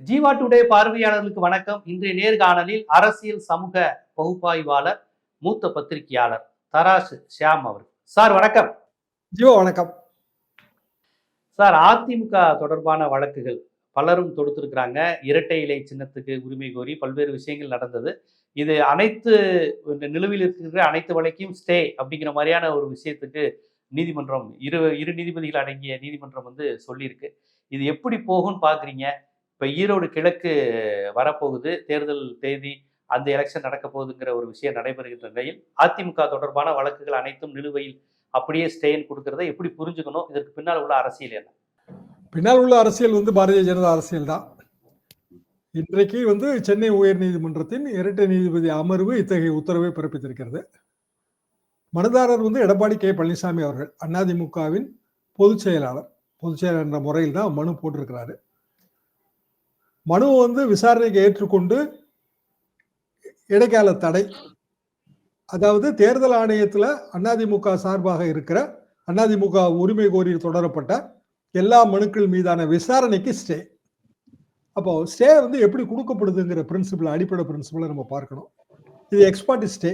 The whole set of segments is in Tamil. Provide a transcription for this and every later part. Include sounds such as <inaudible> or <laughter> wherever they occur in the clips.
ஜீவா டுடே பார்வையாளர்களுக்கு வணக்கம். இன்றைய நேர்காணலில் அரசியல் சமூக பகுப்பாய்வாளர் மூத்த பத்திரிகையாளர் தராசு ஷியாம் அவர் சார் வணக்கம். ஜீவா வணக்கம். சார் அதிமுக தொடர்பான வழக்குகள் பலரும் தொடுத்திருக்கிறாங்க. இரட்டை இலை சின்னத்துக்கு உரிமை கோரி பல்வேறு விஷயங்கள் நடந்தது. இது அனைத்து நிலுவையில் இருக்கிற அனைத்து வழக்கையும் ஸ்டே அப்படிங்கிற மாதிரியான ஒரு விஷயத்துக்கு நீதிமன்றம் இரு இரு நீதிபதிகள் அடங்கிய நீதிமன்றம் வந்து சொல்லியிருக்கு. இது எப்படி போகும்னு பார்க்குறீங்க இப்போ ஈரோடு கிழக்கு வரப்போகுது. தேர்தல் தேதி அந்த எலெக்ஷன் நடக்க போகுதுங்கிற ஒரு விஷயம் நடைபெறுகின்ற நிலையில் அதிமுக தொடர்பான வழக்குகள் அனைத்தும் நிலுவையில் அப்படியே ஸ்டேன் கொடுக்கறத எப்படி புரிஞ்சுக்கணும்? இதற்கு பின்னால் உள்ள அரசியல் என்ன? பின்னால் உள்ள அரசியல் வந்து பாரதிய ஜனதா அரசியல் தான். இன்றைக்கு வந்து சென்னை உயர்நீதிமன்றத்தின் இரட்டை நீதிபதி அமர்வு இத்தகைய உத்தரவை பிறப்பித்திருக்கிறது. மனுதாரர் வந்து எடப்பாடி கே. பழனிசாமி அவர்கள் அதிமுகவின் பொதுச் செயலாளர். பொதுச் செயலாளர் என்ற முறையில் தான் மனு போட்டிருக்கிறாரு. மனுவை வந்து விசாரணைக்கு ஏற்றுக்கொண்டு இடைக்கால தடை. அதாவது தேர்தல் ஆணையத்தில் அதிமுக சார்பாக இருக்கிற அதிமுக உரிமை கோரி தொடரப்பட்ட எல்லா மனுக்கள் மீதான விசாரணைக்கு ஸ்டே அப்போ ஸ்டே வந்து எப்படி கொடுக்கப்படுதுங்கிற பிரின்சிபல் அடிப்படை பிரின்சிபலை நம்ம பார்க்கணும். இது எக்ஸ்பர்ட் ஸ்டே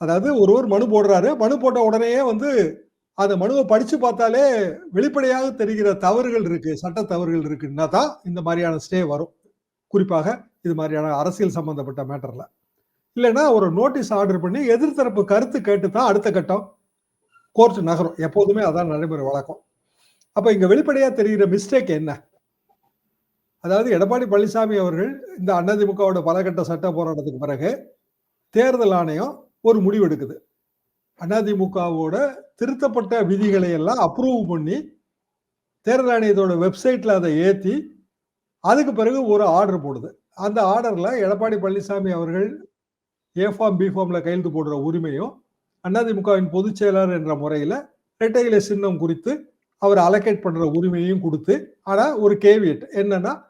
அதாவது ஒருவர் மனு போடுறாரு. மனு போட்ட உடனேயே வந்து அந்த மனுவை படிச்சு பார்த்தாலே வெளிப்படையாக தெரிகிற தவறுகள் இருக்கு சட்ட தவறுகள் இருக்குன்னா தான் இந்த மாதிரியான ஸ்டே வரும். குறிப்பாக இது மாதிரியான அரசியல் சம்பந்தப்பட்ட மேட்டர்ல. இல்லைன்னா ஒரு நோட்டீஸ் ஆர்டர் பண்ணி எதிர்த்தரப்பு கருத்து கேட்டு தான் அடுத்த கட்டம் கோர்ட் நகரும். எப்போதுமே அதான் நடைமுறை வழக்கம். அப்ப இங்க வெளிப்படையா தெரிகிற மிஸ்டேக் என்ன? அதாவது எடப்பாடி பழனிசாமி அவர்கள் இந்த அதிமுகவோட பலகட்ட சட்ட போராட்டத்துக்கு பிறகு தேர்தல் ஆணையம் ஒரு முடிவு எடுக்குது. அதிமுகவோட திருத்தப்பட்ட விதிகளை எல்லாம் அப்ரூவ் பண்ணி தேர்தல் ஆணையத்தோட வெப்சைட்ல அதை ஏற்றி அதுக்கு பிறகு ஒரு ஆர்டர் போடுது. அந்த ஆர்டர்ல எடப்பாடி பழனிசாமி அவர்கள் ஏ ஃபார்ம் பி ஃபார்ம்ல கையெழுத்து போடுற உரிமையும் அதிமுகவின் பொதுச் செயலாளர் என்ற முறையில இரட்டை சின்னம் குறித்து அவர் அலோகேட் பண்ற உரிமையும் கொடுத்து ஆனா ஒரு கேவியட் என்னன்னா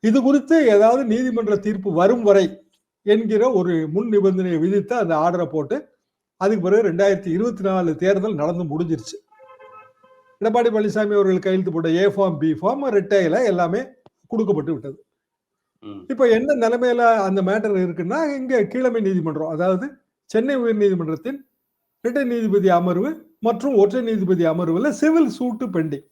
இது குறித்து ஏதாவது நீதிமன்ற தீர்ப்பு வரும் வரை என்கிற ஒரு முன் நிபந்தனையை விதித்து அந்த ஆர்டரை போட்டு அதுக்கு பிறகு ரெண்டாயிரத்தி இருபத்தி நாலு தேர்தல் நடந்து முடிஞ்சிருச்சு. எடப்பாடி பழனிசாமி அவர்கள் கையெழுத்து போட்ட ஏ ஃபார்ம் பி ஃபார்ம் ரெட்டையில எல்லாமே கொடுக்கப்பட்டு விட்டது. இப்ப என்ன நிலைமையில அந்த மேட்டர் இருக்குன்னா இங்க கீழமை நீதிமன்றம் அதாவது சென்னை உயர் நீதிமன்றத்தின் இரட்டை நீதிபதி அமர்வு மற்றும் ஒற்றை நீதிபதி அமர்வுல சிவில் சூட்டு பெண்டிங்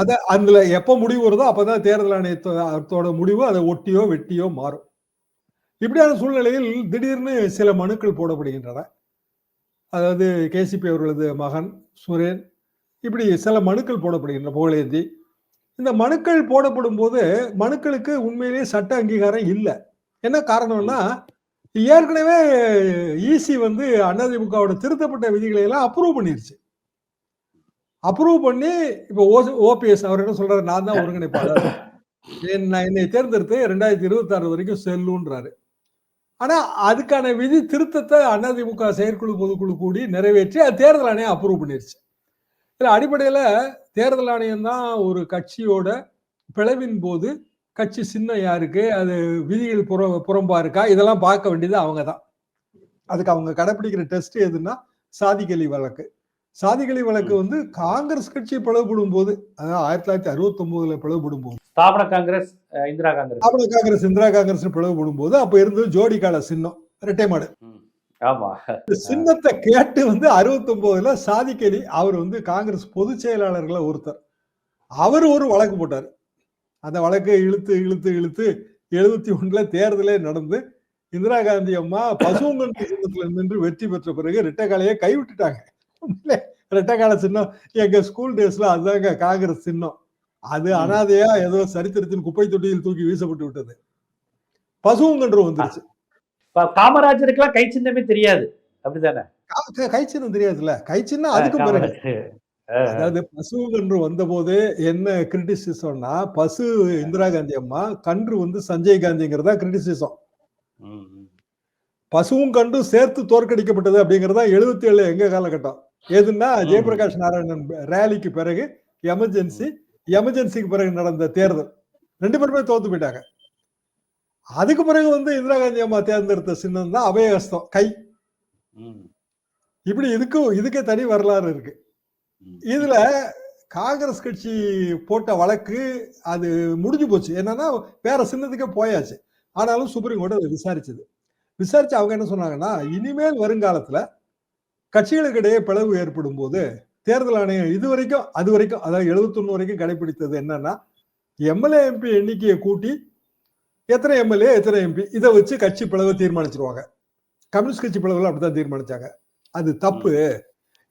அத அதுல எப்ப முடிவு வருதோ அப்பதான் தேர்தல் ஆணையத்தோட முடிவு அதை ஒட்டியோ வெட்டியோ மாறும். இப்படியான சூழ்நிலையில் திடீர்னு சில மனுக்கள் போடப்படுகின்றன. அதாவது கேசிபி அவர்களது மகன் சுரேன் இப்படி சில மனுக்கள் போடப்படுகின்றன புகழேந்தி. இந்த மனுக்கள் போடப்படும் போது மனுக்களுக்கு உண்மையிலேயே சட்ட அங்கீகாரம் இல்லை. என்ன காரணம்னா ஏற்கனவே ஈசி வந்து அதிமுகவோட திருத்தப்பட்ட விதிகளை எல்லாம் அப்ரூவ் பண்ணிருச்சு. அப்ரூவ் பண்ணி இப்போ ஓபிஎஸ் அவர் என்ன சொல்றாரு? நான் தான் ஒருங்கிணைப்பாளர். <laughs> என்னை தேர்ந்தெடுத்து ரெண்டாயிரத்தி இருபத்தி ஆறு வரைக்கும் செல்லுன்றாரு. ஆனால் அதுக்கான விதி திருத்தத்தை அதிமுக செயற்குழு பொதுக்குழு கூடி நிறைவேற்றி அது தேர்தல் ஆணையம் அப்ரூவ் பண்ணிருச்சு. இதில் அடிப்படையில் தேர்தல் ஆணையம் தான் ஒரு கட்சியோட பிளவின் போது கட்சி சின்னம் யாருக்கு அது விதிகள் புற புறம்பா இருக்கா இதெல்லாம் பார்க்க வேண்டியது அவங்க தான் அதுக்கு அவங்க கடைப்பிடிக்கிற டெஸ்ட் எதுன்னா சாதிக்கலி வழக்கு. சாதிகலி வழக்கு வந்து காங்கிரஸ் கட்சி பிளவுபடும் போது அதாவது ஆயிரத்தி தொள்ளாயிரத்தி அறுபத்தி ஒன்பதுல பிளவுபடும் போது ஸ்தாபன காங்கிரஸ் இந்திரா காங்கிரஸ். திராவிட காங்கிரஸ் இந்திரா காங்கிரஸ் பிளவுபடும் போது அப்ப இருந்தது ஜோடி கால சின்னம் இரட்டை மாடு. ஆமா. சின்னத்தை கேட்டு வந்து அறுபத்தி ஒன்பதுல சாதிக்கலி அவர் வந்து காங்கிரஸ் பொதுச் செயலாளர்களை ஒருத்தர். அவர் ஒரு வழக்கு போட்டார். அந்த வழக்கை இழுத்து இழுத்து இழுத்து எழுபத்தி ஒண்ணுல தேர்தலே நடந்து இந்திரா காந்தி அம்மா சின்னத்துல நின்று வெற்றி பெற்ற பிறகு ரெட்டைக்காலையை கைவிட்டுட்டாங்க. ரெட்டைக்கால சின்னம். எங்க ஸ்கூல் டேஸ்ல அதுதாங்க காங்கிரஸ் சின்னம். அது. அனாதையா ஏதோ சரித்திரத்தின் குப்பை தொட்டியில் தூக்கி வீசப்பட்டு விட்டது. பசுவங்கன்று வந்துருச்சு. காமராஜருக்கெல்லாம் கை சின்னமே தெரியாது. அப்படிதானே கா- சின்னம் தெரியாதுல்ல. கை சின்னம் அதுக்கு பிறகு. அதாவது பசு கன்று வந்தபோது என்ன கிரிட்டிசிசம்னா பசு இந்திரா காந்தி அம்மா கன்று வந்து சஞ்சய் காந்திங்கிறதா கிரிட்டிசிசம். பசுவும் கன்றும் சேர்த்து தோற்கடிக்கப்பட்டது அப்படிங்கறதா எழுபத்தி ஏழு எங்க காலகட்டம். எதுன்னா. ஜெயபிரகாஷ் நாராயணன் ரேலிக்கு பிறகு எமர்ஜென்சி எமர்ஜென்சிக்கு பிறகு நடந்த தேர்தல். ரெண்டு பேருமே தோத்து போயிட்டாங்க. அதுக்கு பிறகு வந்து இந்திரா காந்தி அம்மா தேர்ந்தெடுத்த சின்னம் தான் அபயஹஸ்தம் கை. இப்படி இதுக்கும் இதுக்கே தனி வரலாறு இருக்கு. இதுல காங்கிரஸ் கட்சி போட்ட வழக்கு அது முடிஞ்சு போச்சு. என்னன்னா வேற சின்னத்துக்கே போயாச்சு. ஆனாலும் சுப்ரீம் கோர்ட் அதை விசாரிச்சது. விசாரிச்சு அவங்க என்ன சொன்னாங்கன்னா இனிமேல் வருங்காலத்துல கட்சிகளுக்கு இடையே பிளவு ஏற்படும் போது தேர்தல் ஆணையம் இது வரைக்கும் அது வரைக்கும் அதாவது 71 வரைக்கும் கடைபிடித்தது என்னன்னா எம்எல்ஏ எம்பி எண்ணிக்கையை கூட்டி எத்தனை எம்எல்ஏ எத்தனை எம்பி இதை வச்சு கட்சி பிளவை தீர்மானிச்சிருவாங்க. கம்யூனிஸ்ட் கட்சி பிளவுல அப்படித்தான் தீர்மானிச்சாங்க. அது தப்பு.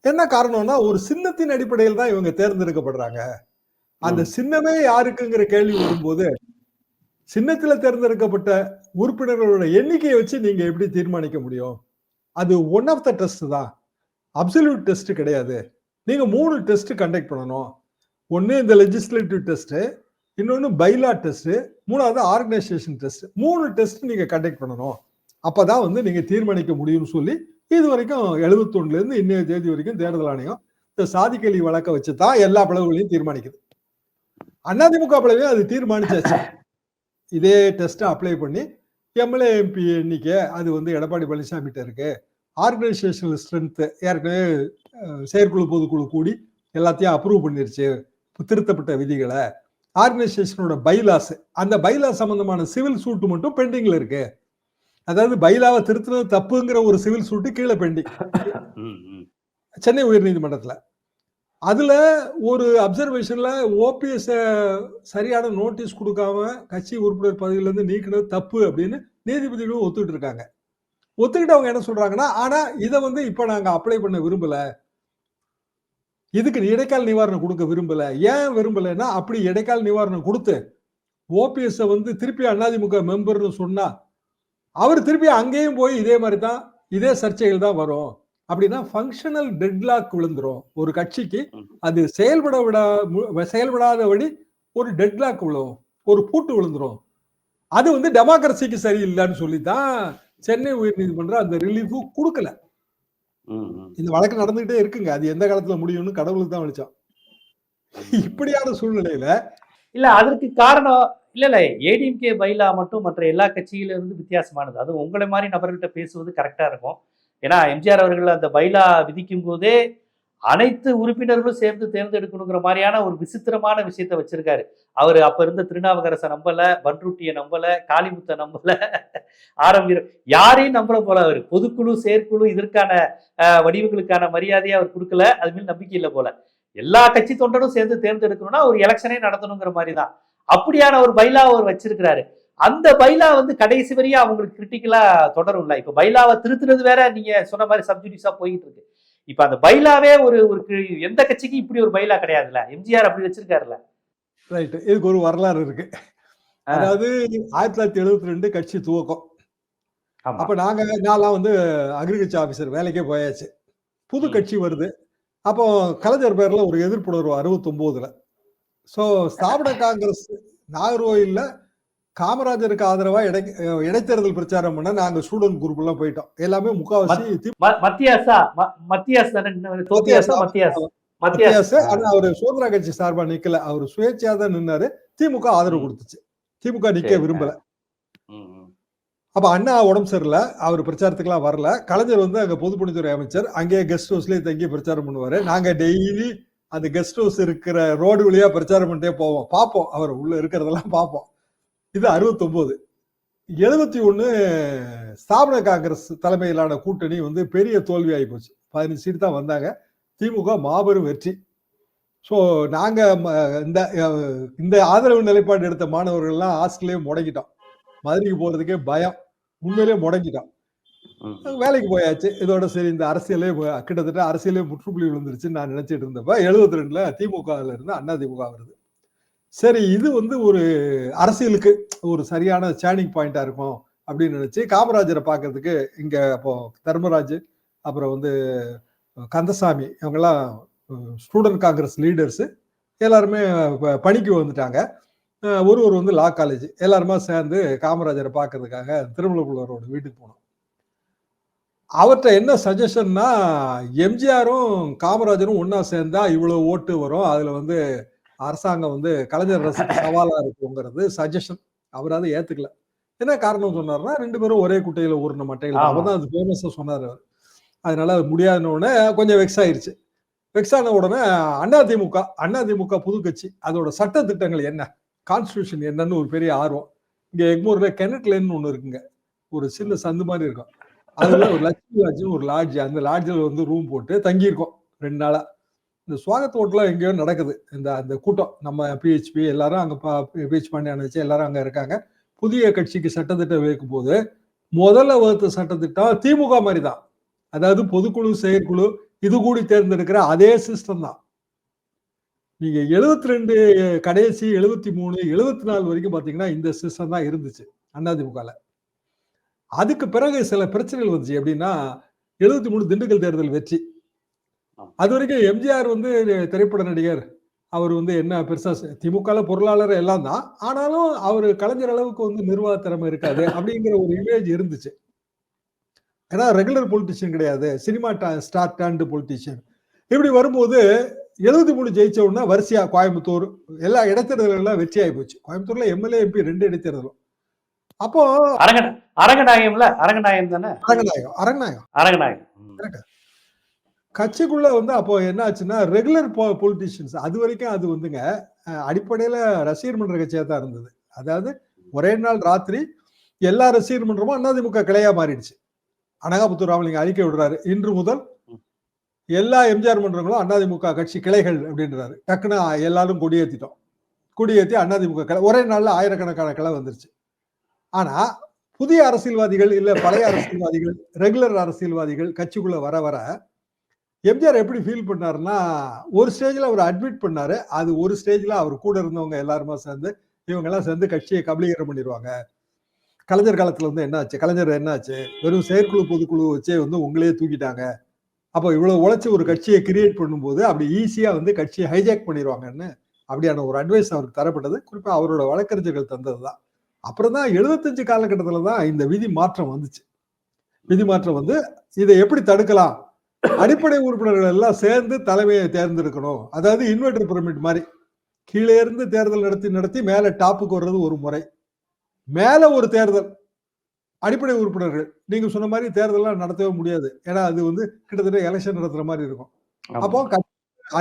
என்ன காரணம்னா ஒரு சின்னத்தின் அடிப்படையில் தான் இவங்க தேர்ந்தெடுக்கப்படுறாங்க. அந்த. சின்னமே யாருக்குங்கிற கேள்வி வரும்போது சின்னத்துல தேர்ந்தெடுக்கப்பட்ட உறுப்பினர்களோட எண்ணிக்கையை வச்சு நீங்க எப்படி தீர்மானிக்க முடியும்? அது ஒன் ஆஃப் த டெஸ்ட் தான். அப்சல்யூட் டெஸ்ட் கிடையாது. நீங்கள் மூணு டெஸ்ட் கண்டக்ட் பண்ணணும். ஒன்று இந்த லெஜிஸ்லேட்டிவ் டெஸ்ட்டு இன்னொன்று பைலா டெஸ்ட்டு மூணாவது ஆர்கனைசேஷன் டெஸ்ட் மூணு டெஸ்ட் நீங்கள் கண்டக்ட் பண்ணணும். அப்போ தான் வந்து நீங்கள் தீர்மானிக்க முடியும்னு சொல்லி இது வரைக்கும் எழுபத்தொன்னுலேருந்து இன்னைய தேதி வரைக்கும் தேர்தல் ஆணையம் இந்த சாதிக்கலி வழக்க வச்சு தான் எல்லா பிளவுகளையும் தீர்மானிக்குது. அதிமுக பிளவையும் அது தீர்மானிச்சாச்சு. இதே டெஸ்ட்டை அப்ளை பண்ணி எம்எல்ஏ எம்பி எண்ணிக்கை அது வந்து எடப்பாடி பழனிசாமிகிட்ட இருக்குது ஆர்கனைசேஷனல் ஸ்ட்ரென்த் ஏற்கனவே செயற்குழு பொதுக்குழு கூடி எல்லாத்தையும் அப்ரூவ் பண்ணிருச்சு. திருத்தப்பட்ட விதிகளை. ஆர்கனைசேஷனோட பைலாஸ் அந்த பைலாஸ் சம்பந்தமான சிவில் சூட் மட்டும் பெண்டிங்ல இருக்கு. அதாவது பைலாவை திருத்தினது தப்புங்கிற ஒரு சிவில் சூட்டு கீழே பெண்டிங். சென்னை உயர்நீதிமன்றத்துல. அதுல ஒரு அப்சர்வேஷன்ல ஓபிஎஸ் சரியான நோட்டீஸ் கொடுக்காம கட்சி உறுப்பினர் பதவியில இருந்து நீக்கினது தப்பு அப்படின்னு நீதிபதிகளும் ஒத்துக்கிட்டு இருக்காங்க. ஒத்துக்கிட்டு அவங்க என்ன சொல்றாங்கன்னா ஆனா இதை வந்து இப்ப நாங்க அப்ளை பண்ண விரும்பல. இதுக்கு இடைக்கால நிவாரணம் கொடுக்க விரும்பல. ஏன் விரும்பலைன்னா அப்படி இடைக்கால நிவாரணம் கொடுத்து ஓபிஎஸ் வந்து திருப்பி அதிமுக மெம்பர்னு சொன்னா அவர் திருப்பி அங்கேயும் போய் இதே மாதிரி தான் இதே சர்ச்சைகள் தான் வரும். அப்படின்னா ஃபங்க்ஷனல் டெட்லாக் விழுந்துரும். ஒரு கட்சிக்கு அது செயல்பட விடா மு- செயல்படாதபடி ஒரு டெட்லாக் விழும். ஒரு பூட்டு விழுந்துரும். அது வந்து டெமோக்ரஸிக்கு சரியில்லைன்னு சொல்லி தான் சென்னை உயர்நீதிமன்றம் அந்த ரிலீஃபும் கொடுக்கல. இந்த வழக்கு நடந்துகிட்டே இருக்குங்க. அது எந்த காலத்துல முடியும்னு கடவுளுக்கு தான் வெளிச்சம். இப்படியான சூழ்நிலையில இல்ல அதற்கு காரணம் இல்ல இல்ல ஏடிஎம்கே பைலா மட்டும் மற்ற எல்லா கட்சியில இருந்து வித்தியாசமானது. அது உங்களை மாதிரி நபர்கிட்ட பேசுவது கரெக்டா இருக்கும். ஏன்னா எம்ஜிஆர் அவர்கள் அந்த பைலா விதிக்கும் போதே அனைத்து உறுப்பினர்களும் சேர்ந்து தேர்ந்தெடுக்கணுங்கிற மாதிரியான ஒரு விசித்திரமான விஷயத்த வச்சிருக்காரு. அவர் அப்ப இருந்த திருநாவுக்கரசை நம்பல பன்ருட்டியை நம்பல காளிமுத்தை நம்பல ஆரம்பிக்கிற யாரையும் நம்பல போல அவர். பொதுக்குழு செயற்குழு இதற்கான வடிவங்களுக்கான மரியாதையை அவர் கொடுக்கல. அது மேல் நம்பிக்கை இல்லை போல. எல்லா கட்சி தொண்டரும் சேர்ந்து தேர்ந்தெடுக்கணும்னா ஒரு எலெக்ஷனே நடத்தணுங்கிற மாதிரி தான் அப்படியான ஒரு பைலா அவர் வச்சிருக்கிறாரு. அந்த பைலா வந்து கடைசி வரையும் அவங்களுக்கு கிரிட்டிக்கலா இல்லை. இப்ப பைலாவை திருத்துறது வேற நீங்க சொன்ன மாதிரி சப்ஜுடிஸா போயிட்டு இருக்கு. இப்ப அந்த பைலாவே ஒரு ஒரு எந்த கட்சிக்கும் இப்படி ஒரு பைலா கிடையாதுல்ல? எம்ஜிஆர் அப்படி வச்சிருக்காருல்ல? ரைட் இதுக்கு ஒரு வரலாறு இருக்கு. அதாவது ஆயிரத்தி தொள்ளாயிரத்தி எழுபத்தி ரெண்டு கட்சி துவக்கம். அப்ப நாங்க நான்லாம் வந்து அக்ரிகல்ச்சர் ஆபீசர் வேலைக்கே போயாச்சு. புது. கட்சி வருது. அப்போ கலைஞர் பேர்ல ஒரு எதிர்ப்புணர்வு அறுபத்தொன்பதுல சோ <laughs> ஸ்தாபன காங்கிரஸ் நாகர்கோயில்ல காமராஜருக்கு ஆதரவா இடை இடைத்தேர்தல் பிரச்சாரம் பண்ண நாங்க ஸ்டூடெண்ட் குரூப் எல்லாம் போயிட்டோம். எல்லாமே முக்காவாசி தி- ம- மத்தியாசா ம- மத்தியாஸ் தானே இன்னும் தோத்தியாசா மத்தியாஸ் மத்தியாஸ் வித்தியாசம் ஆனா அவரு சுதந்திர கட்சி சார்பா நிக்கல. அவர் சுயேட்சையா தான் நின்னாரு. திமுக ஆதரவு. கொடுத்துச்சு. திமுக நிக்க. விரும்பல. அப்ப அண்ணா உடம்பு சரியில்லை. அவர் பிரச்சாரத்துக்குலாம் வரல. கலைஞர் வந்து அங்க பொதுப்பணித்துறை அமைச்சர். அங்கேயே கெஸ்ட் ஹவுஸ்லயே தங்கி பிரச்சாரம் பண்ணுவாரு. நாங்க டெய்லி அந்த கெஸ்ட் ஹவுஸ் இருக்கிற ரோடு வழியா பிரச்சாரம் பண்ணிட்டே போவோம். பார்ப்போம் அவர் உள்ள இருக்கிறதெல்லாம் பார்ப்போம் இது அறுபத்தொன்பது எழுபத்தி ஒண்ணு ஸ்தாபன காங்கிரஸ் தலைமையிலான கூட்டணி வந்து பெரிய தோல்வி ஆகி போச்சு. பதினஞ்சு சீட் தான் வந்தாங்க. திமுக மாபெரும் வெற்றி. ஸோ நாங்க ம- இந்த இந்த ஆதரவு நிலைப்பாடு எடுத்த மாணவர்கள்லாம் ஹாஸ்டல்லே முடங்கிட்டோம். மதுரைக்கு போறதுக்கே பயம். உண்மையிலேயே முடங்கிட்டோம். வேலைக்கு போயாச்சு. இதோட சரி இந்த அரசியலே கிட்டத்தட்ட அரசியலே முற்றுப்புள்ளி விழுந்துருச்சுன்னு நான் நினைச்சிட்டு இருந்தப்ப எழுபத்தி ரெண்டுல திமுகல இருந்து அண்ணா திமுக வருது. சரி இது வந்து ஒரு அரசியலுக்கு ஒரு சரியான சேனிங் பாயிண்டா இருக்கும் அப்படின்னு நினைச்சு காமராஜரை பார்க்கறதுக்கு இங்க அப்போ தர்மராஜ் அப்புறம் வந்து கந்தசாமி இவங்கெல்லாம் ஸ்டூடெண்ட் காங்கிரஸ் லீடர்ஸு எல்லாருமே ப- பணிக்கு வந்துட்டாங்க. ஒருவர் ஒரு ஒரு வந்து லா காலேஜ் எல்லாருமா சேர்ந்து காமராஜரை பார்க்கறதுக்காக திருமலபுலரோட வீட்டுக்கு போனோம். அவர்கிட்ட என்ன சஜஷன்னா எம்ஜிஆரும் காமராஜரும் ஒன்றா சேர்ந்தா இவ்வளோ ஓட்டு வரும். அதில் வந்து அரசாங்கம் வந்து கலைஞர் அரசுக்கு <laughs> சவாலா இருக்குங்கிறது சஜஷன் அவர் அதை ஏத்துக்கல. என்ன காரணம் சொன்னார்னா ரெண்டு பேரும் ஒரே குட்டையில ஊர்ன மட்டையில். அவர் தான் அது ஃபேமஸா சொன்னார் அவர். அதனால அது முடியாதுன்னு உடனே கொஞ்சம் வெக்ஸ் ஆயிருச்சு. வெக்ஸ் ஆன உடனே அதிமுக அதிமுக புது கட்சி அதோட சட்ட திட்டங்கள் என்ன? கான்ஸ்டியூஷன் என்னன்னு ஒரு பெரிய ஆர்வம். இங்க எக்மூர்ல கெனட் லேன் ஒண்ணு இருக்குங்க. ஒரு சின்ன சந்து மாதிரி இருக்கும். அதுல ஒரு லட்சுமி லாட்ஜ்னு ஒரு லாட்ஜ் அந்த லாட்ஜில் வந்து ரூம் போட்டு தங்கியிருக்கோம். ரெண்டு நாளா. இந்த சுவாகத் ஹோட்டலாம் எங்கேயோ நடக்குது. இந்த அந்த கூட்டம். நம்ம பிஹெச்பி எல்லாரும் அங்கே பிஹெச் பாண்டியான் வச்சு எல்லாரும் அங்கே இருக்காங்க. புதிய கட்சிக்கு சட்டத்திட்டம் வைக்கும் போது முதல்ல வகுத்த சட்டத்திட்டம் திமுக மாதிரி தான் அதாவது பொதுக்குழு செயற்குழு இது கூடி தேர்ந்தெடுக்கிற அதே சிஸ்டம் தான். நீங்க எழுபத்தி ரெண்டு கடைசி எழுபத்தி மூணு எழுபத்தி நாலு வரைக்கும் பாத்தீங்கன்னா இந்த சிஸ்டம் தான் இருந்துச்சு அதிமுகல அதுக்கு பிறகு சில பிரச்சனைகள் வந்துச்சு எப்படின்னா எழுபத்தி மூணு திண்டுக்கல் தேர்தல் வெற்றி. அது வரைக்கும் எம்ஜிஆர் வந்து திரைப்பட நடிகர். அவர் வந்து என்ன பெருசா திமுக பொருளாளர் எல்லாம் தான். ஆனாலும் அவர் கலைஞர் அளவுக்கு வந்து நிர்வாக திறமை இருக்காது அப்படிங்கிற ஒரு இமேஜ் இருந்துச்சு. ஏன்னா ரெகுலர் பொலிட்டிஷியன் கிடையாது. சினிமா ஸ்டார் டேண்டு பொலிட்டிஷியன் இப்படி வரும்போது எழுபத்தி மூணு ஜெயிச்ச உடனே வரிசையா கோயம்புத்தூர் எல்லா இடைத்தேர்தலும் வெற்றி ஆகி போச்சு. கோயம்புத்தூர்ல எம்எல்ஏ எம்பி ரெண்டு இடைத்தேர்தலும். அப்போ அரங்க அரங்கநாயகம்ல அரங்கநாயகம் தானே? அரங்கநாயகம் அரங்கநாயகம். அரங்கநாயகம். கட்சிக்குள்ள வந்து அப்போ என்ன ஆச்சுன்னா ரெகுலர் பொலிட்டிஷியன்ஸ் அது வரைக்கும் அது வந்துங்க அடிப்படையில் அடிப்படையில ரசிகர் மன்ற கட்சியா தான் இருந்தது. அதாவது ஒரே நாள் ராத்திரி எல்லா ரசிகர் மன்றமும் அதிமுக கிளையா மாறிடுச்சு. அனகாபுத்தூர் ராமலிங்க அறிக்கை விடுறாரு. இன்று முதல் எல்லா எம்ஜிஆர் மன்றங்களும் அதிமுக கட்சி கிளைகள் அப்படின்றாரு. டக்குன்னு எல்லாரும் கொடியேற்றிட்டோம் கொடியேற்றி அண்ணாதிமுக கிளை ஒரே நாளில் ஆயிரக்கணக்கான கிளை வந்துருச்சு. ஆனால் புதிய அரசியல்வாதிகள் இல்லை பழைய அரசியல்வாதிகள் ரெகுலர் அரசியல்வாதிகள் கட்சிக்குள்ளே வர வர எம்ஜிஆர் எப்படி ஃபீல் பண்ணாருன்னா ஒரு ஸ்டேஜில் அவர் அட்மிட் பண்ணார். அது ஒரு ஸ்டேஜில் அவர் கூட இருந்தவங்க எல்லாருமா சேர்ந்து இவங்கெல்லாம் சேர்ந்து கட்சியை கபலீகரம் பண்ணிடுவாங்க. கலைஞர் காலத்தில் வந்து என்னாச்சு கலைஞர் என்னாச்சு வெறும் செயற்குழு பொதுக்குழு வச்சே வந்து உங்களையே தூக்கிட்டாங்க. அப்போ இவ்வளோ உழைச்சி ஒரு கட்சியை கிரியேட் பண்ணும்போது அப்படி ஈஸியாக வந்து கட்சியை ஹைஜாக் பண்ணிடுவாங்கன்னு அப்படியான ஒரு அட்வைஸ் அவருக்கு தரப்பட்டது. குறிப்பாக அவரோட வழக்கறிஞர்கள் தந்தது தான். அப்புறம் தான் எழுபத்தஞ்சு காலகட்டத்தில் தான் இந்த விதி மாற்றம் வந்துச்சு. விதி மாற்றம் வந்து இதை எப்படி தடுக்கலாம்? அடிப்படை உறுப்பினர்கள் எல்லாம் சேர்ந்து தலைமையை தேர்ந்தெடுக்கணும். அதாவது இன்வெர்டர் பிரமிட் மாதிரி. கீழே இருந்து தேர்தல் நடத்தி நடத்தி மேல டாப்புக்கு வர்றது ஒரு முறை. மேல ஒரு தேர்தல். அடிப்படை உறுப்பினர்கள். நீங்க சொன்ன மாதிரி தேர்தல்லாம் நடத்தவே முடியாது. ஏன்னா அது வந்து கிட்டத்தட்ட எலெக்ஷன் நடத்துற மாதிரி இருக்கும். அப்போ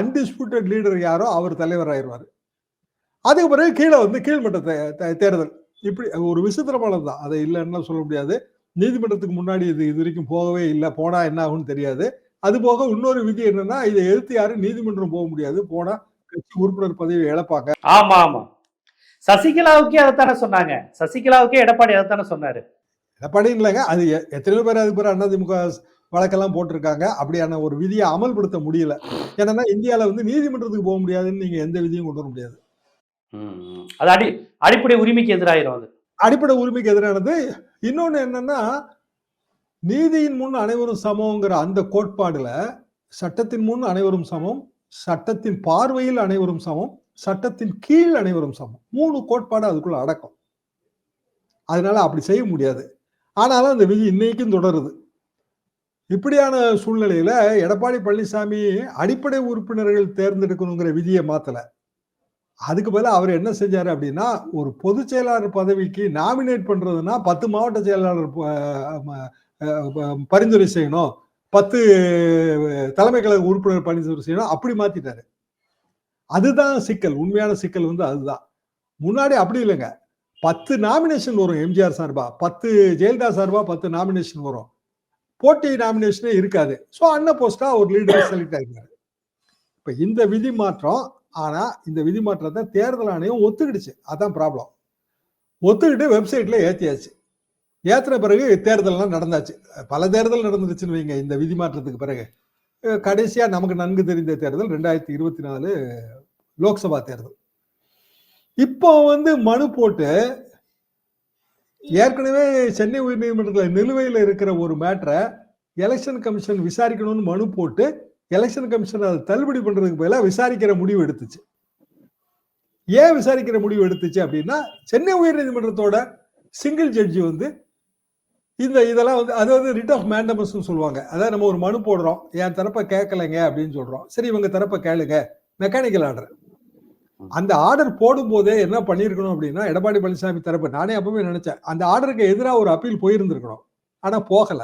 அன்டிஸ்பியூட்டட் லீடர் யாரோ அவர் தலைவர் ஆயிடுவாரு. அதுக்கு பிறகு கீழே வந்து கீழ்மட்ட தேர்தல். இப்படி ஒரு விசித்திரமானது தான். அதை இல்லைன்னு சொல்ல முடியாது. நீதிமன்றத்துக்கு முன்னாடி இது இது வரைக்கும் போகவே இல்லை. போனா என்ன ஆகும்னு தெரியாது. அது போக இன்னொரு விதி என்னன்னா இதை எதிர்த்து யாரும் நீதிமன்றம் போக முடியாது. போனா கட்சி உறுப்பினர் பதவியை இழப்பாங்க. ஆமா ஆமா. சசிகலாவுக்கே அதைத்தானே சொன்னாங்க. சசிகலாவுக்கே எடப்பாடி அதைத்தானே சொன்னாரு. எடப்பாடி இல்லைங்க. அது எத்தனையோ பேர் அதுக்கு பிறகு அதிமுக வழக்கெல்லாம் போட்டிருக்காங்க. அப்படியான ஒரு விதியை அமல்படுத்த முடியல. ஏன்னா இந்தியால வந்து நீதிமன்றத்துக்கு போக முடியாதுன்னு நீங்க எந்த விதியும் கொண்டு வர முடியாது. அது அடி அடிப்படை உரிமைக்கு எதிராயிரும் அது. அடிப்படை உரிமைக்கு எதிரானது. இன்னொன்னு என்னன்னா நீதியின் முன் அனைவரும் சமம்ங்கிற அந்த கோட்பாடுல சட்டத்தின் முன் அனைவரும் சமம் சட்டத்தின் பார்வையில் அனைவரும் சமம் சட்டத்தின் கீழ் அனைவரும் சமம். மூணு கோட்பாடு அதுக்குள்ள அடக்கம். அதனால அப்படி செய்ய முடியாது. ஆனாலும் அந்த விதி இன்னைக்கும் தொடருது. இப்படியான சூழ்நிலையில எடப்பாடி பழனிசாமி அடிப்படை உறுப்பினர்கள் தேர்ந்தெடுக்கணுங்கிற விதியை மாத்தல. அதுக்கு பதிலாக அவர் என்ன செஞ்சாரு அப்படின்னா ஒரு பொதுச் செயலாளர் பதவிக்கு நாமினேட் பண்றதுன்னா பத்து மாவட்ட செயலாளர் பரிந்துரை செய்யணும். பத்து தலைமை கழக உறுப்பினர் பரிந்துரை செய்யணும். அப்படி மாத்திட்டாரு. அதுதான் சிக்கல். உண்மையான சிக்கல் வந்து அதுதான். முன்னாடி அப்படி இல்லைங்க. பத்து நாமினேஷன் வரும் எம்ஜிஆர் சார்பா. பத்து ஜெயலலிதா சார்பா பத்து நாமினேஷன் வரும். போட்டி நாமினேஷனே இருக்காது. ஸோ அன்ன போஸ்டா ஒரு லீடர் செலக்ட் ஆகிருக்காரு இப்ப இந்த விதி மாற்றம் ஆனா இந்த விதி மாற்றத்தை தேர்தல் ஆணையம் ஒத்துக்கிடுச்சு. அதான் ப்ராப்ளம் ஒத்துக்கிட்டு வெப்சைட்ல ஏத்தியாச்சு. ஏற்றின பிறகு தேர்தல்லாம் நடந்தாச்சு. பல தேர்தல் நடந்துருச்சுன்னு வைங்க இந்த விதி மாற்றத்துக்கு பிறகு. கடைசியாக நமக்கு நன்கு தெரிந்த தேர்தல் ரெண்டாயிரத்தி இருபத்தி நாலு லோக்சபா தேர்தல். இப்போ வந்து மனு போட்டு ஏற்கனவே சென்னை உயர்நீதிமன்றத்தில் நிலுவையில் இருக்கிற ஒரு மேட்டரை எலெக்ஷன் கமிஷன் விசாரிக்கணும்னு மனு போட்டு எலெக்ஷன் கமிஷன் அதை தள்ளுபடி பண்றதுக்கு பதிலாக விசாரிக்கிற முடிவு எடுத்துச்சு. ஏன் விசாரிக்கிற முடிவு எடுத்துச்சு அப்படின்னா சென்னை உயர்நீதிமன்றத்தோட சிங்கிள் ஜட்ஜி வந்து இந்த இதெல்லாம் வந்து அதாவது ரிட் ஆஃப் மேண்டமஸ் சொல்லுவாங்க. அதாவது நம்ம ஒரு மனு போடுறோம். என் தரப்பை கேட்கலைங்க அப்படின்னு சொல்றோம். சரி இவங்க தரப்பை கேளுங்க. மெக்கானிக்கல் ஆர்டர் அந்த ஆர்டர் போடும் போதே என்ன பண்ணியிருக்கணும் அப்படின்னா எடப்பாடி பழனிசாமி தரப்பு நானே அப்பவே நினைச்சேன். அந்த ஆர்டருக்கு எதிராக ஒரு அப்பீல் போயிருந்திருக்கணும். ஆனா போகல.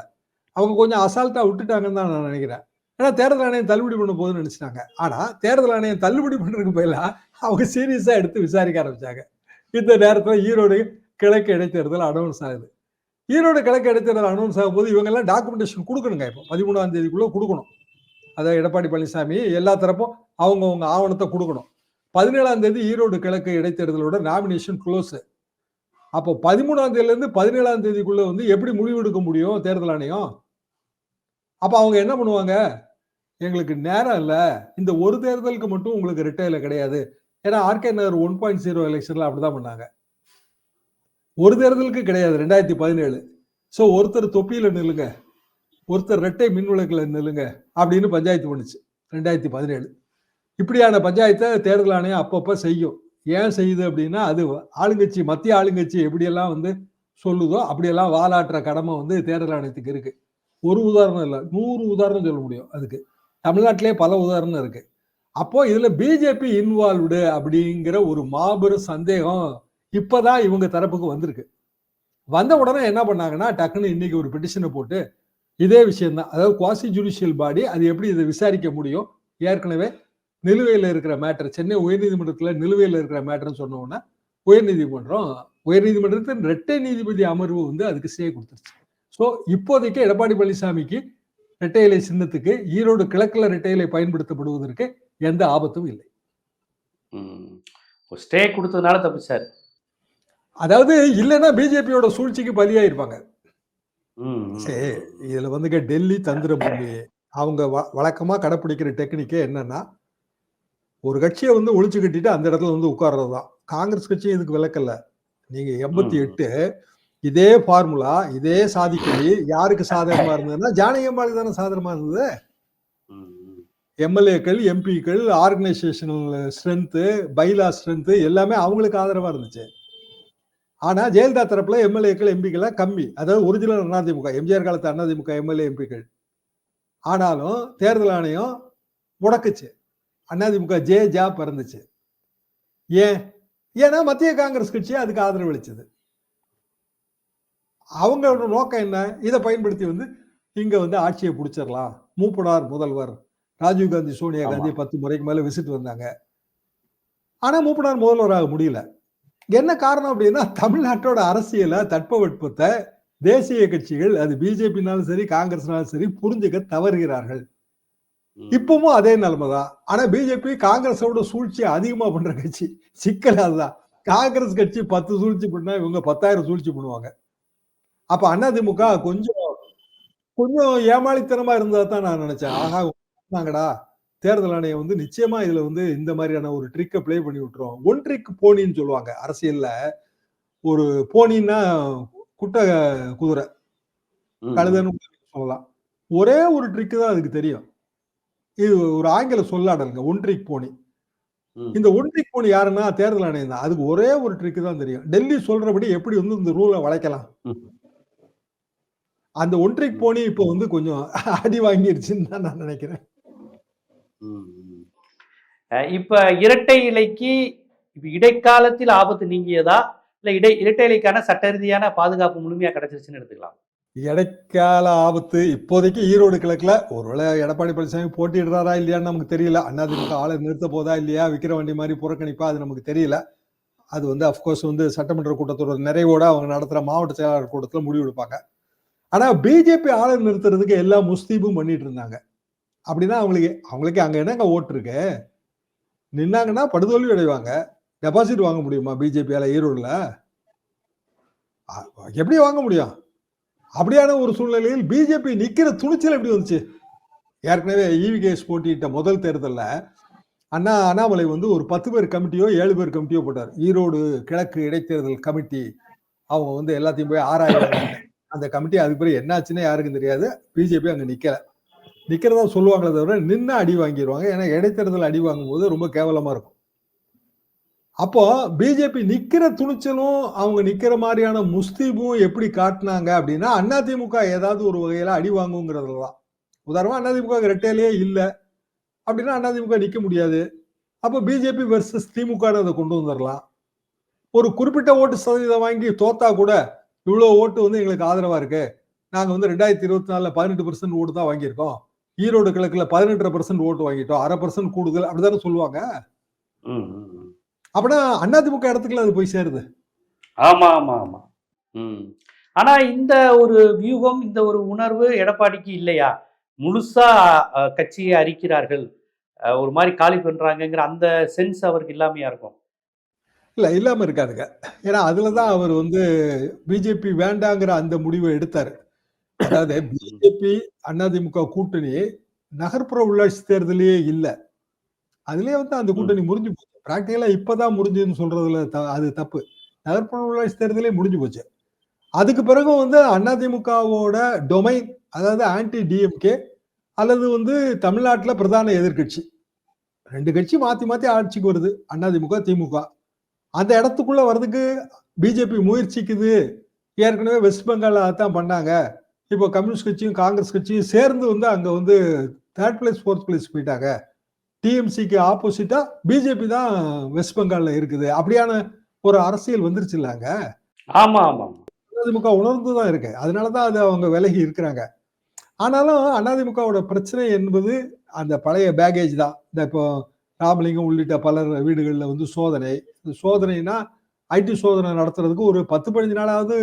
அவங்க கொஞ்சம் அசால்ட்டா விட்டுட்டாங்கன்னு தான் நான் நினைக்கிறேன். ஏன்னா தேர்தல் ஆணையம் தள்ளுபடி பண்ண போகுதுன்னு நினைச்சிட்டாங்க. ஆனா தேர்தல் ஆணையம் தள்ளுபடி பண்றதுக்கு பதிலா அவங்க சீரியஸா எடுத்து விசாரிக்க ஆரம்பிச்சாங்க. இந்த நேரத்துல ஈரோடு கிழக்கு இடைத்தேர்தல் அனௌன்ஸ் ஆகுது. ஈரோடு கிழக்கு இடைத்தேர்தல் அனௌன்ஸ் ஆகும் போது டாக்குமெண்டேஷன் கொடுக்கணுங்க இப்போ. பதிமூணாம் தேதிக்குள்ளே கொடுக்கணும். அதாவது எடப்பாடி பழனிசாமி எல்லா தரப்பும் அவங்கவுங்க ஆவணத்தை கொடுக்கணும். பதினேழாம் தேதி ஈரோடு கிழக்கு இடைத்தேர்தலோட நாமினேஷன் க்ளோஸு அப்போ பதிமூணாம் தேதியிலேருந்து பதினேழாம் தேதிக்குள்ளே வந்து எப்படி முடிவெடுக்க முடியும் தேர்தல் ஆணையம்? அப்போ அவங்க என்ன பண்ணுவாங்க? எங்களுக்கு நேரம் இல்லை. இந்த ஒரு தேர்தலுக்கு மட்டும் உங்களுக்கு ரிட்டையில் கிடையாது. ஏன்னா RK Nagar one point zero எலெக்சரில் அப்படி தான் பண்ணாங்க. ஒரு தேர்தலுக்கு கிடையாது ரெண்டாயிரத்தி பதினேழு. ஸோ ஒருத்தர் தொப்பியில் நில்லுங்க ஒருத்தர் ரெட்டை மின் விளக்கில் நில்லுங்க அப்படின்னு பஞ்சாயத்து பண்ணுச்சு ரெண்டாயிரத்தி பதினேழு. இப்படியான பஞ்சாயத்தை தேர்தல் ஆணையம் அப்பப்போ செய்யும். ஏன் செய்யுது அப்படின்னா அது ஆளுங்கட்சி மத்திய ஆளுங்கட்சி எப்படியெல்லாம் வந்து சொல்லுதோ அப்படியெல்லாம் வாலாட்டுற கடமை வந்து தேர்தல் ஆணையத்துக்கு இருக்குது ஒரு உதாரணம் இல்லை நூறு உதாரணம் சொல்ல முடியும் அதுக்கு. தமிழ்நாட்டிலே பல உதாரணம் இருக்குது அப்போது இதில் பிஜேபி இன்வால்வ்டு அப்படிங்கிற ஒரு மாபெரும் சந்தேகம் இப்பதான் இவங்க தரப்புக்கு வந்திருக்கு. வந்த உடனே என்ன பண்ணாங்கன்னா டக்குன்னு இன்னைக்கு ஒரு பெட்டிஷனை போட்டு இதே விஷயம்தான். அதாவது குவாசி ஜுடிஷியல் பாடி அது எப்படி இதை விசாரிக்க முடியும்? ஏற்கனவே நிலுவையில் இருக்கிற மேட்டர் சென்னை உயர்நீதிமன்றத்தில் நிலுவையில் இருக்கிற மேட்டர்னு சொன்னோன்னா உயர்நீதிமன்றம் உயர்நீதிமன்றத்தின் இரட்டை நீதிபதி அமர்வு வந்து அதுக்கு ஸ்டே கொடுத்துருச்சு. ஸோ இப்போதைக்கு எடப்பாடி பழனிசாமிக்கு இரட்டை இலை சின்னத்துக்கு ஈரோடு கிழக்கில் இரட்டை இலை பயன்படுத்தப்படுவதற்கு எந்த ஆபத்தும் இல்லை. ஸ்டே கொடுத்ததுனால தப்பிச்சாரு. அதாவது இல்லைன்னா பிஜேபியோட சூழ்ச்சிக்கு பலியாயிருப்பாங்க. சரி இதுல வந்துங்க டெல்லி தந்திர பூமி அவங்க வழக்கமா கடைப்பிடிக்கிற டெக்னிக்கே என்னன்னா ஒரு கட்சியை வந்து ஒழிச்சு கட்டிட்டு அந்த இடத்துல வந்து உட்கார்றது தான் காங்கிரஸ் கட்சி இதுக்கு விளக்கல நீங்க எண்பத்தி. எட்டு இதே ஃபார்முலா இதே சாதிக்கலி யாருக்கு சாதகமா இருந்ததுன்னா ஜானகி அம்மாளுக்கு தானே சாதகமா இருந்தது. எம்எல்ஏக்கள் எம்பிக்கள் ஆர்கனைசேஷனல் ஸ்ட்ரென்த்து பைலா ஸ்ட்ரென்த்து எல்லாமே அவங்களுக்கு ஆதரவா இருந்துச்சு ஆனா ஜெயலலிதா தரப்புல எம்எல்ஏக்கள் எம்பிக்கள் கம்மி. அதாவது ஒரிஜினல் அதிமுக எம்ஜிஆர் காலத்து அதிமுக எம்எல்ஏ எம்பிக்கள். ஆனாலும் தேர்தல் ஆணையம் முடக்குச்சு. அதிமுக ஜே ஜா பிறந்துச்சு. ஏன்? ஏன்னா மத்திய காங்கிரஸ் கட்சி அதுக்கு ஆதரவு அளிச்சது அவங்களோட நோக்கம் என்ன? இதை பயன்படுத்தி வந்து இங்க வந்து ஆட்சியை பிடிச்சிடலாம். மூப்பனார் முதல்வர் ராஜீவ் காந்தி சோனியா. காந்தி பத்து முறைக்கு மேல விசிட் வந்தாங்க. ஆனா மூப்பனார் முதல்வராக முடியல. என்ன காரணம் அப்படின்னா தமிழ்நாட்டோட அரசியல தட்பவெட்பத்தை தேசிய கட்சிகள் அது பிஜேபினாலும் சரி காங்கிரஸ்னாலும் சரி புரிஞ்சுக்க தவறுகிறார்கள். இப்பவும் அதே நிலைமை தான் ஆனா பிஜேபி காங்கிரஸோட சூழ்ச்சி அதிகமா பண்ற கட்சி. சிக்கல் அதுதான். காங்கிரஸ் கட்சி பத்து சூழ்ச்சி பண்ணா இவங்க பத்தாயிரம் சூழ்ச்சி பண்ணுவாங்க. அப்ப அதிமுக கொஞ்சம் கொஞ்சம் ஏமாளித்தனமா இருந்ததா தான் நான் நினைச்சேன். ஆஹா நாங்கடா தேர்தல் ஆணையம் வந்து நிச்சயமா இதுல வந்து இந்த மாதிரியான ஒரு ட்ரிக்கை ப்ளே பண்ணி விட்டுரும். ஒன் ட்ரிக் போனின்னு சொல்லுவாங்க அரசியல்ல. ஒரு போனின்னா குட்டை குதிரை. கழுதைன்னு சொல்லலாம். ஒரே ஒரு ட்ரிக் தான் அதுக்கு தெரியும். இது ஒரு ஆங்கில சொல்லாடலுங்க ஒன் ட்ரிக் போனி. இந்த ஒன் ட்ரிக் போனி யாருன்னா தேர்தல் ஆணையம் தான். அதுக்கு ஒரே ஒரு ட்ரிக் தான் தெரியும். டெல்லி சொல்றபடி எப்படி வந்து இந்த ரூலை வளைக்கலாம். அந்த ஒன் ட்ரிக் போனி இப்போ வந்து கொஞ்சம் அடி வாங்கிருச்சுன்னு தான் நான் நினைக்கிறேன். இப்ப இரட்டை இலைக்கு இடைக்காலத்தில் ஆபத்து நீங்கியதா? இல்ல இடை இரட்டை இலைக்கான சட்ட ரீதியான பாதுகாப்பு முழுமையா கிடைச்சிருச்சுன்னு எடுத்துக்கலாம். இடைக்கால ஆபத்து இப்போதைக்கு ஈரோடு கிழக்குல ஒருவேளை எடப்பாடி பழனிசாமி போட்டிடுறாரா இல்லையான்னு நமக்கு தெரியல. அதிமுக ஆளை நிறுத்த போதா இல்லையா? விக்கிர வண்டி மாதிரி புறக்கணிப்பா? அது நமக்கு தெரியல. அது வந்து அஃப்கோர்ஸ் வந்து சட்டமன்ற கூட்டத்தோட நிறைவோட அவங்க நடத்துகிற மாவட்ட செயலாளர் கூட்டத்தில் முடிவு எடுப்பாங்க. பிஜேபி ஆளை நிறுத்துறதுக்கு எல்லா முஸ்தீபும் பண்ணிட்டு இருந்தாங்க. அப்படின்னா அவங்களுக்கு அவங்களுக்கு அங்க என்னங்க ஓட்டு இருக்கு? நின்னாங்கன்னா படுதோல்வி அடைவாங்க. டெபாசிட் வாங்க முடியுமா பிஜேபியால ஈரோடுல? எப்படி வாங்க முடியும்? அப்படியான ஒரு சூழ்நிலையில் பிஜேபி நிக்கிற துணிச்சல் எப்படி வந்துச்சு? ஏற்கனவே இவிகேஎஸ் போட்டியிட்ட முதல் தேர்தலில் அண்ணா அண்ணாமலை வந்து ஒரு பத்து பேர் கமிட்டியோ ஏழு பேர் கமிட்டியோ போட்டார். ஈரோடு கிழக்கு இடைத்தேர்தல் கமிட்டி. அவங்க வந்து எல்லாத்தையும் போய் ஆராய்வாங்க. அந்த கமிட்டி அதுக்கு பிறகு என்னாச்சுன்னு யாருக்கும் தெரியாது. பிஜேபி அங்கே நிற்கலை நிக்கிறதா சொல்லுவாங்களே தவிர நின்று அடி வாங்கிடுவாங்க ஏன்னா இடைத்தேர்தல் அடி வாங்கும்போது ரொம்ப கேவலமா இருக்கும். அப்போ பிஜேபி நிக்கிற துணிச்சலும் அவங்க நிக்கிற மாதிரியான முஸ்தீபும் எப்படி காட்டினாங்க அப்படின்னா அதிமுக ஏதாவது ஒரு வகையில அடி வாங்குங்கிறதுல தான். உதாரணமா அதிமுக ரெட்டையிலேயே இல்லை. அப்படின்னா அதிமுக நிக்க முடியாது. அப்போ பிஜேபி வெர்சஸ் திமுக அதை கொண்டு வந்துடலாம் ஒரு குறிப்பிட்ட ஓட்டு சதவீதம் வாங்கி தோத்தா கூட இவ்வளோ ஓட்டு வந்து எங்களுக்கு ஆதரவா இருக்கு. நாங்கள் வந்து ரெண்டாயிரத்தி இருபத்தி நாலுல பதினெட்டு பர்சன்ட் ஓட்டு தான் வாங்கியிருக்கோம். ஈரோடு கிழக்குல பதினெட்டரை பர்சன்ட் ஓட்டு வாங்கிட்டோம். அரை பர்சன்ட் கூடுதல் அப்படிதானே சொல்லுவாங்க. அப்படின்னா அதிமுக இடத்துக்குள்ள அது போய் சேருது. ஆமா ஆமா ஆமா. ம். ஆனா இந்த ஒரு வியூகம் இந்த ஒரு உணர்வு எடப்பாடிக்கு இல்லையா? முழுசா கட்சியை அரிக்கிறார்கள். ஒரு மாதிரி காலி பண்றாங்கங்கிற அந்த சென்ஸ் அவருக்கு இல்லாமையா இருக்கும்? இல்ல இல்லாம இருக்காதுங்க. ஏன்னா அதுலதான் அவர் வந்து பிஜேபி வேண்டாங்கிற அந்த முடிவை எடுத்தாரு. அதாவது பிஜேபி அதிமுக கூட்டணி நகர்ப்புற உள்ளாட்சி தேர்தலே இல்ல. அதுலயே வந்து அந்த கூட்டணி முறிஞ்சு போச்சு. பிராக்டிகலா இப்பதான் முடிஞ்சுன்னு சொல்றதுல அது தப்பு. நகர்ப்புற உள்ளாட்சி தேர்தலே முடிஞ்சு போச்சு. அதுக்கு பிறகும் வந்து அதிமுகவோட டொமைன் அதாவது ஆன்டி டிஎம்கே அல்லது வந்து தமிழ்நாட்டுல பிரதான எதிர்க்கட்சி. ரெண்டு கட்சி மாத்தி மாத்தி ஆட்சிக்கு வருது. அதிமுக திமுக. அந்த இடத்துக்குள்ள வர்றதுக்கு பிஜேபி முயற்சிக்குது. ஏற்கனவே வெஸ்ட் பெங்கால் அதான் பண்ணாங்க. இப்போ கம்யூனிஸ்ட் கட்சியும் காங்கிரஸ் கட்சியும் சேர்ந்து வந்து அங்க வந்து தேர்ட் பிளேஸ் ஃபோர்த் பிளேஸ் போயிட்டாங்க. டிஎம்சிக்கு ஆப்போசிட்டா பிஜேபி தான் வெஸ்ட் பெங்கால்ல இருக்குது. அப்படியான ஒரு அரசியல் வந்துருச்சு இல்லங்க ஆமா ஆமா. அதிமுக உணர்ந்து தான் இருக்கு. அதனாலதான் அது அவங்க விலகி இருக்கிறாங்க. ஆனாலும் அதிமுகவோட பிரச்சனை என்பது அந்த பழைய பேகேஜ் தான். இந்த இப்போ ராமலிங்கம் உள்ளிட்ட பலர் வீடுகளில் வந்து சோதனை. இந்த சோதனைனா ஐடி சோதனை நடத்துறதுக்கு ஒரு பத்து பதினஞ்சு நாளாவது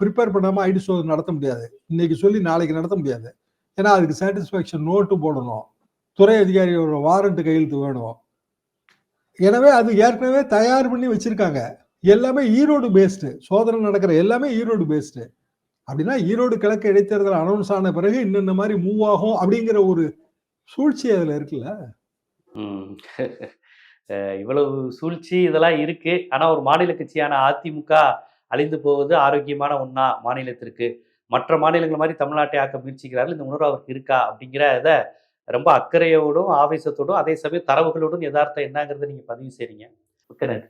ப்ரிப்பேர் பண்ணாமல் ஐடி சோதனை நடத்த முடியாது. இன்னைக்கு சொல்லி நாளைக்கு நடத்த முடியாது. ஏன்னா அதுக்கு சாட்டிஸ்ஃபேக்ஷன் நோட்டு போடணும். துறை அதிகாரியோட வாரண்ட்டு கையெழுத்து வேணும். எனவே அது ஏற்கனவே தயார் பண்ணி வச்சிருக்காங்க. எல்லாமே ஈரோடு பேஸ்டு சோதனை நடக்கிற எல்லாமே ஈரோடு பேஸ்டு அப்படின்னா ஈரோடு கிழக்கு இடைத்தேர்தல் அனௌன்ஸ் ஆன பிறகு இன்னும் இந்த மாதிரி மூவ் ஆகும் அப்படிங்கிற ஒரு சூழ்ச்சி அதில் இருக்குல்ல? இவ்வளவு சூழ்ச்சி இதெல்லாம் இருக்கு. ஆனா ஒரு மாநில கட்சியான அதிமுக அழிந்து போவது ஆரோக்கியமான ஒன்றா மாநிலத்திற்கு. மற்ற மாநிலங்கள் மாதிரி தமிழ்நாட்டை ஆக்க முயற்சிக்கிறார்கள். இந்த உணர்வு அவருக்கு இருக்கா? அப்படிங்கிற இதை ரொம்ப அக்கறையோடும் ஆவேசத்தோடும் அதே சமயம் தரவுகளோடும் யதார்த்தம் என்னங்கிறத நீங்க பதிவு செய்றீங்க. மிக்க நன்றி.